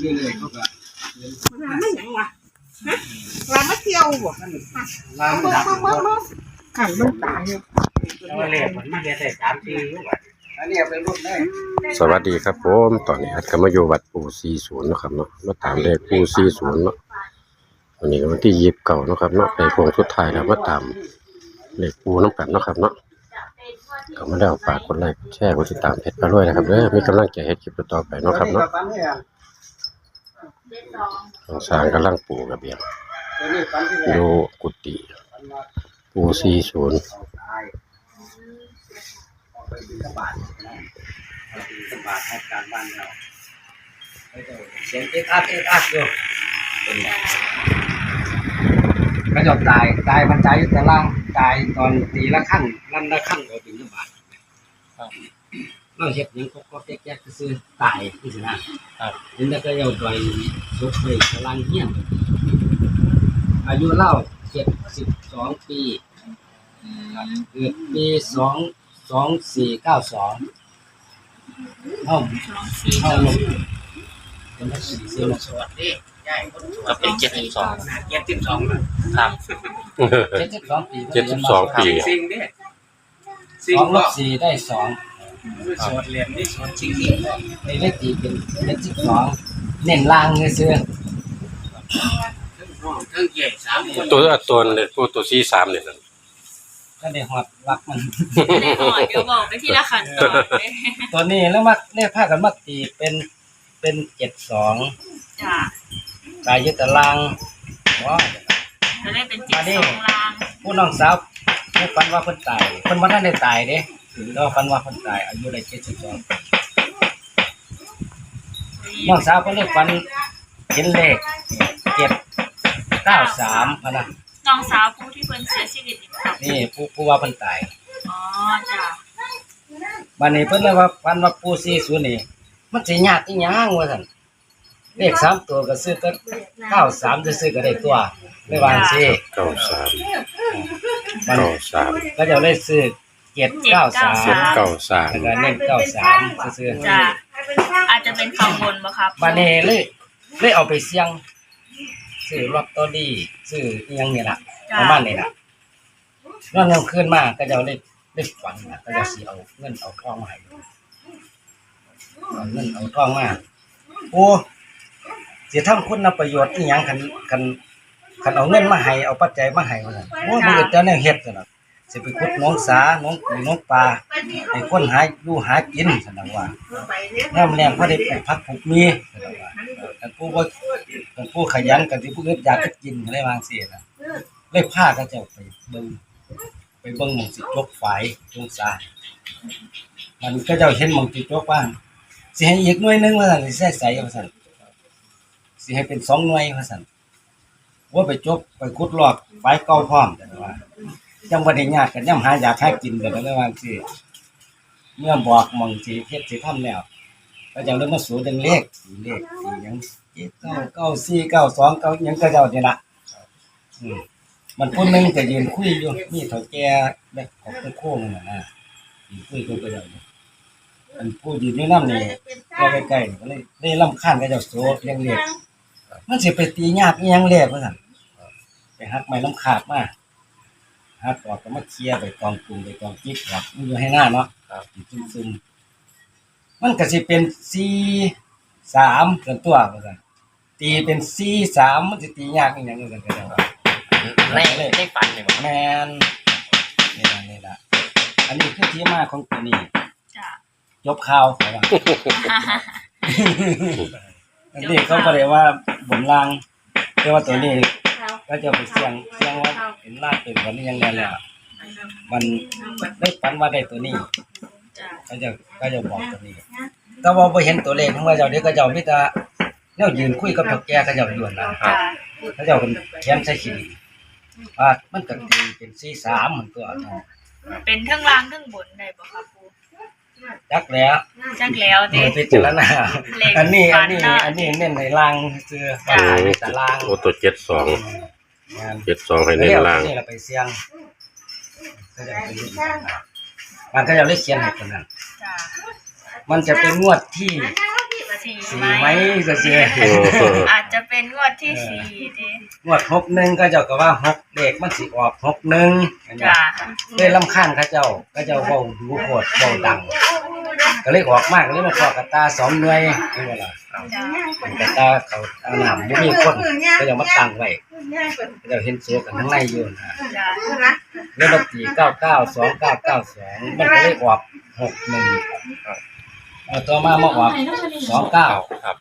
ชื่อเลยเขาก็ลาไม่หยังวะฮะลามาเที่ยวบ่ลามันดับมามาหันมันตายอยู่แล้วเลยมันมาเรียนได้สามปีอยู่ว่ะอันนี้เอาไปรุ่นได้สวัสดีครับผมตอนนี้อัดก็มาอยู่วัดปู่40เนาะครับเนาะมาตามเลขปู่40เนาะวันนี้ก็วันที่29เนานะครับเนาะไปโค้งสุดท้ายแล้วมาตามเลขปูน้ำกันนะครับเนาะก็ไมาได้เอาฝากกดไลค์แชร์กดติดตามเพจมาด้วยนะครับเด้อมีกำลังใจเฮ็ดคลิปต่อไปนะครับเนาะ ทางสร้างกำลังปูกระเบียงตัวนี้ฟันที่แรอกยู่กุฏิฟันมาปู่40ตายออกไปบินทบาทนะเอาบินทบาทให้การบ้านเราเจอเสียงเอ็ดอัดเอ็ดอัดอยู่ก็จบตายตายมันตายแต่ล่างตายตอนตีละขั้นนั่นละขั้นก็บินทบาท เราเห็ดหยังก็ก็แจ๊กๆซื้อตายที่สินะเห็นแต่ก็เอาดอยสุกเลยกำลังเหี้ยนอายุเล่าเจ็ดสิบสองปีเกิดปีสองสองสี่เก้าสองเอ้าเอ้าลงเป็นทักษิณเสียมาสวัสดีใหญ่คนสวยก็เป็นเจ็ดสิบสองเจ็ดสิบสองนะครับ เจ็ดสิบสองปี72ปีซิงดิสองลบสี่ได้สอง สวดเรียนนี่สวดซิงดิในเลขตีเป็นเจ็ดสิบสองเน้นล่างเงยเสื้อทั้งห้องทั้งใหญ่สามคนตัวตัวเนี่ยปู่ตัว43เนี่ยนั่นก็ได้หอดรักมันในหอยเดี๋ยวบอกไปที่ละขันตอนเลยตัวนี้แล้วมักเลขผ้ากันมักตีเป็นเป็นเจ็ดสองจ้ะกายยึดตารางว้าจะได้เป็นเจ็ดสองลางผู้น้องสาวผู้ฝันว่าเพิ่นตายเพิ่นบ่ทันได้ตายเด้ ก็ฝันว่าเพิ่นตายอายุได้72น้องสาวก็เลยฝันเห็นเลขเจ็ดเก้าสามพะนะน้องสาวผู้ที่เพิ่นเสียชีวิตนี่ค่ะนี่ผู้ผู้ว่าเพิ่นตายอ๋อจ้ะบัดนี้เพิ่นเลยว่าฝันว่าปู่สี่ศูนย์นี่มันสิยากอีหยังว่าซั่นเลขสามตัวก็ซื้อก็เก้าสามจะซื้อก็ได้ตัวไม่วาจังซี่93มัน93ก็จะได้ซื้อ เจ็ดเก้าสาม793แล้วก็เน้นเก้าสามซื้อจ้ะอาจจะเป็นฝั่งบนบ่ครับๆบัดนี้เลยเลยเอาไปเสี่ยงซื้อลอตเตอรี่ซื้ออีหยังนี่ล่ะจ้ะประมาณนี้นะนอนกลางคืนมาก็จะได้ได้ฝันนะก็จะสีเอาเงินเอาทองมาให้เอาเงินเอาทองมาโอ้เสียทำคุณประโยชน์อีหยังคันคันคันเอาเงินมาให้เอาปัจจัยมาให้ว่าซั่นโอ้มันก็จะแนวเฮ็ดซั่นน่ะ สิไปขุดน้องสาน้องปูน้องปลาให้คนหาอยู่หากินซั่นน่ะว่าน้ำแรงพอได้ปลูกผักปลูกมีซั่นน่ะว่ากันผู้บ่กันผู้ขยันกันที่ผู้อื่นอยากจะกินอะไรบางเสิน่ะเลยพาก็จะไปเบิ่งไปเบิ่งมองสิจกฝายจงสามันก็จะเห็นมองสิจกบ้างสิให้อีกหน่วยหนึงว่าซั่นสิใส่ใส่ว่าซั่นสิให้เป็นสองหน่วยว่าซั่นว่าไปจกไปขุดลอกฝายเก่าพร้อมแต่ว่า จังบ่ได้ยากกันย่ำหาอยากใหากินกันเลยว่าสิเมื่อบอกมองสิเฮ็ดสิทำแล้วก็จะเริ่มมาสูดึงเลขเลขสีหยังเจ็ดเก้าเก้าสี่เก้าสองเก้ายังก็เจ้านี่ละมันคนหนึงก็ยืนคุยอยู่นี่เฒ่าแก่แบบของโค้งน่ะนะยืนคุยกันก็ได้อันผู้ยืนนี่นำนี่เราใกล้ๆก็เลยได้รำคาญก็เจ้าโซเลี้ยงเรียกมันสิไปตียากอีหยังแลกว่าซั่นไปหักไม้ลำขาดมา หักออกก็มาเคลียร์ไปกองกลุ่มไปกองจิ๊กครับมันอยู่ให้หน้าเนาะครับซึมๆมันก็สิเป็น4 3ส่วนตัวว่าซั่นตีเป็น4 3มันสิตียากอีหยังว่าซั่นก็ได้ว่าในในฝันเนี่ยแมนนี่ละนี่ละอันนี้คือที่มาของตัวนี้จ้ะจบข่าวเขาว่าอันนี้เขาก็เลยว่าบนล่างแต่ว่าตัวนี้ ก็จะไปเสียงเสียงว่า เป็นลาดเป็นวันนี้ยังไงแล้วมันได้ฝันว่าได้ตัวนี้จ้ะก็จะก็จะบอกตัวนี้แต่ว่าบ่เห็นตัวเลขของว่าเจ้าเด็กก็เจ้ามีแต่แนวยืนคุยกับเฒ่าแก่ก็เจ้าอยู่นั่นจ้ะเขาเจ้าเป็นเขียนใส่ขีดว่ามันก็ตีเป็น43เหมือนตัวเนาะเป็นทั้งล่างทั้งบนได้บ่ครับปูจักแล้วจักแล้วเด้พิจารณาเลขอันนี้ฝัอันนนี้เนาะอันนี้เน้นในล่างคือจ้ะว่าในตารางโอ้ตัว72งาน72ให้ในเรียกล่างนี่เราไปเสี่ยงก็จะไปรุ่นมันก็จะเรียกเขียนให้คนนั้น จ้ะมันจะเป็นงวดที่สี่สี่ไหมไหมจะเสียเอออาจจะเป็นงวดที่สี่เด้งวดหกหนึ่งก็เจ้าก็ว่าหกเลขมันสิออกหกหนึ่งเห็นไหมจ้าเลยลำคาญเขาเจ้าเขาเจ้าเบาหูโคตรเบาดัง ก็เลยออกมากเลยมาขอกระตาสองหน่วยนี่ว่าล่ะจ้ากระตาเขาเอาหนามบ่มีคนก็จะมาตั้งไว้ก็จะเห็นโซกันทั้งในอยู่นะจ้าแล้วมาตีเก้าเก้าสองเก้าเก้าสองมันก็เลยออกหกหนึ่งเอาต่อมามาออกสองเก้าครับ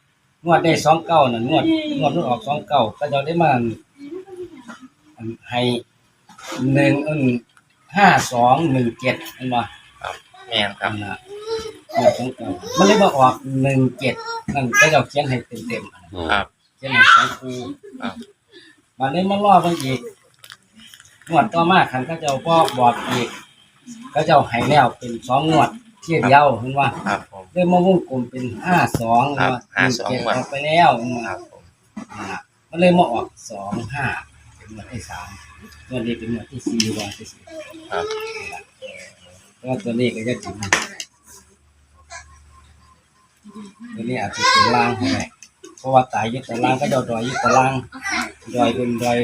งวดได้สองเก้านั่นงวดงวดนู้นออกสองเก้าก็จะได้มาอันให้หนึ่งอันห้าสองหนึ่งเจ็ดเห็นบ่แม่นครัอับ นน่ะงวดสองเก้ามันเลยมาออกหนึ่งเจ็ดนั่นก็จะเขียนให้เต็มเต็มๆครับเขียนให้สองคูครับ มันเลยมาล่อมันอีกงวดต่อมาขันก็จะเอาบอกบอกอีก ก็จะเอาให้แล้วเป็นสองงวดเที่ยวเดียวเห็นว่าครับผม เริ่มมาวงกลมเป็นห้าสองครับว่า52เจ็ดงวดออกไปแล้วเห็นคว่ารับผมนั่นล่ะมันเลยมาออกสองห้าเป็นงวดที่สามตัวนี้เป็นงวดที่สี่วันที่สี่ครับแล้วตัวนี้ก็จะถึง ตัวนี้อาจจะเป็นล่างเท่าไหร่เพราะว่าตายอยึดแต่ล่างก็จะเอาดอยอยึดแต่ล่างดอยเป็นดอย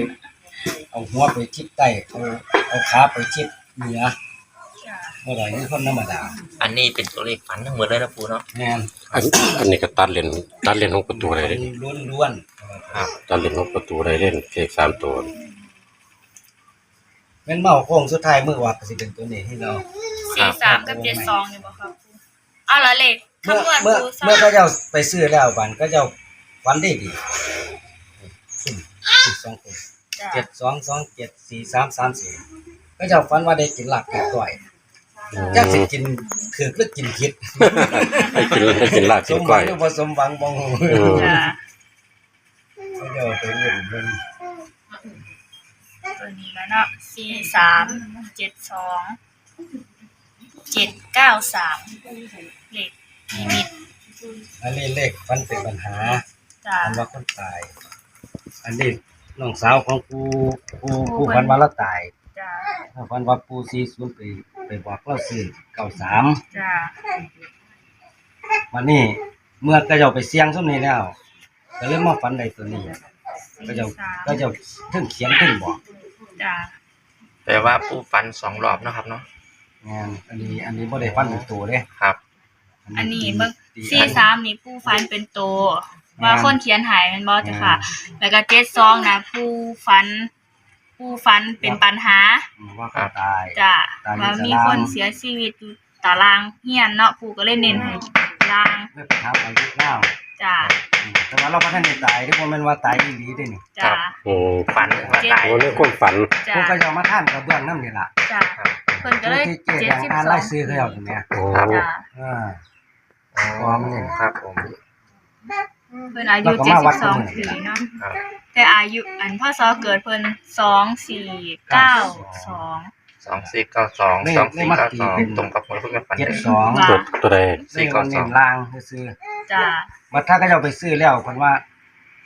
เอาหัวไปชิดใต้เอาเอาขาไปชิดเหนือจ้าเมื่อไหร่นี่คนธรรมดาอันนี้เป็นตัวเลขฝันทั้งหมดเลยนะปูเนาะแม่นอันอันนี้ก็ตัดเลนตัดเลนของประตูได้เลยล้วนล้วนครับตัดเลนของประตูได้เล่นเลขสามตัวๆเป็นเมาโค้งสุดท้ายมือวัดก็สิเป็นตัวนี้ที่เรา สี่สามกับเจ็ดสองนี่บ่ครับปูเอาละเลข เมื่อคำนวณเมื่อปูสอเมื่องเขาเจ้าไปซื้อแล้วบันก็เจ้าฟันได้ดีซุ่มซุ่มสองคนจ้าเจ็ดสองสองเจ็ดสี่สามสามสี่ก็เจ้าฟันว่าได้กินหลักกินก่อยจักสิกินถือหรือกินคิดให้กินให้กินลาบสกินมหก้วัองยหรือบ่สมหวังบ่ฮู้เออจ้าเขาเจ้าไปเล่นเบิ่งตัวนี้แล้วเนาะสี่สามเจ็ดสองเจ็ดเก้าสามเลข นิมิตอันนี้เลขฟันเป็นปัญหาจ้า อันว่าคนตาย อันนี้น้องสาวของกูกูกูพันว่าเราตายจ้า ถ้าพันว่าปูซีศูนย์ไปไปบอกเราซื้อเก้าสามจ้า วันนี้เมื่อก็จะเอาไปเสี่ยงซุ่มนี้แล้วก็เลยมาฝันใดตัวนี้ก็จะสี่สามก็จะเทั้งเขียนเทั้งบอกจ้า แปลว่าปูฝันสองรอบเนาะครับเนาะ งานอันนี้อันนี้บ่ได้ฟันเป็นตัวเลย ครับ อันนี้เบิ่งตีสี่สามนี่ผู้ฟันเป็นโตวว่าคนเขียนหายแมันบอจ้ะค่ะ แล้วก็เจ็ดสองนะผู้ฟัน ผู้ฟันเป็นปัญหาอืมว่าเขาตายจ้ะตายอยู่ว่ามีตารางคนเสียชีวิตอยู่ตารางเฮียนเนาะผู้ก็เลยเน้นให้ลางเลิกถามอายุเล่าจ้ะอืมแต่ว่าเราพันได้ตายที่บ่แม่นว่าตายอีหลีเด้นี่จ้ะโอ้ฝันว่าตายโหนี่ความฝันจ้ะพวกก็จะเอามาท่านกระเบื้องนำนี่ล่ะจ้ะเพิ่นก็เลยที่เจ๊เจ็ดแดงสิบอ่านสอรางยชื่อเขาเอาอยู่เนี่ยโอ้ จ้ะเอออ๋อครับผม เพิ่นอายุแล้วก็เจ็ดมาวัสิดบสองกันหมดปีเนาะครับ แต่อายุอันพ่อซอเกิดเพิ่นสองสี่เก้าสอง สองสี่เก้าสองสองสี่เก้าสองตรงกับคนเพิ่งมาฝันเจ็ดเลย สองตัวตัวใดซึ่งมันเน้นล่างซื่อจ้ะๆบัดถ้าก็จะเอาไปซื้อแล้วเพิ่นว่า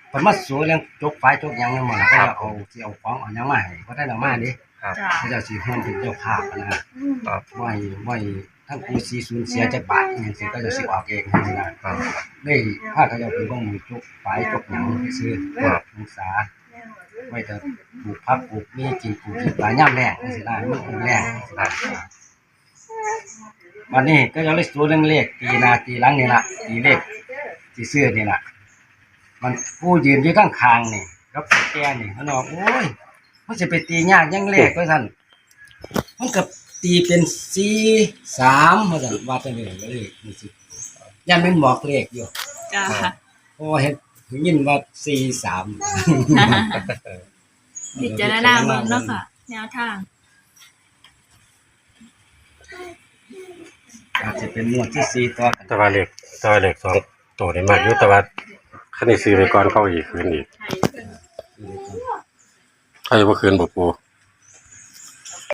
เพิ่นมาสู้เรื่องจกไฟจกหยังนั่นหมดน่ะก็จะเอาสิเอาของเอาหยังมาให้บ่ได้เอามาดิครับ จ้ะเขาจะสิเพิ่นเป็นเจ้าภาพนะครับ ครับ บ่ให้บ่ให้ ทั้งกูสิสูญเสียจักบาทอหยังสิก็จะสิออกเองนั่นนะครับเลยพาเขาจะไปเบิ่งหมู่จกไฟจกหยังซื้อครับศึกษาไว้จะปลูกผักปลูกมีกินปลูกกินปลายามแล้งจังซี่นะมันปลูกแล้งจังซี่นะวันนี้ก็จะเลยสู้เรื่องเลขตีหนาตีหลังนี่ล่ะตีเลขตีเสื้อนี่ล่ะมันผู้ยืนอยู่ข้างคางนี่กับแกนี่มันบอกโอ้ยมันจะไปตียากยังเลขว่าซั่นมันกับ ตีเป็นสี่สามว่าซั่นว่าจังเลยเลขนี่สิยันเป็นบอกเลขอยู่จ้ะเพราะว่าเห็นถึงยินว่าสี่สามพิจารณาเบิ่งเนาะค่ะ แนวทาง อาจจะเป็นหมวดที่สี่ต่อกันแต่ว่าเลขแต่ว่าเลขสองตัวนี่มากอยู่แต่ว่าคันนี้ซื้อไปก่อนเข้าอีกคืนอีกใครบ่คืนบ่ปู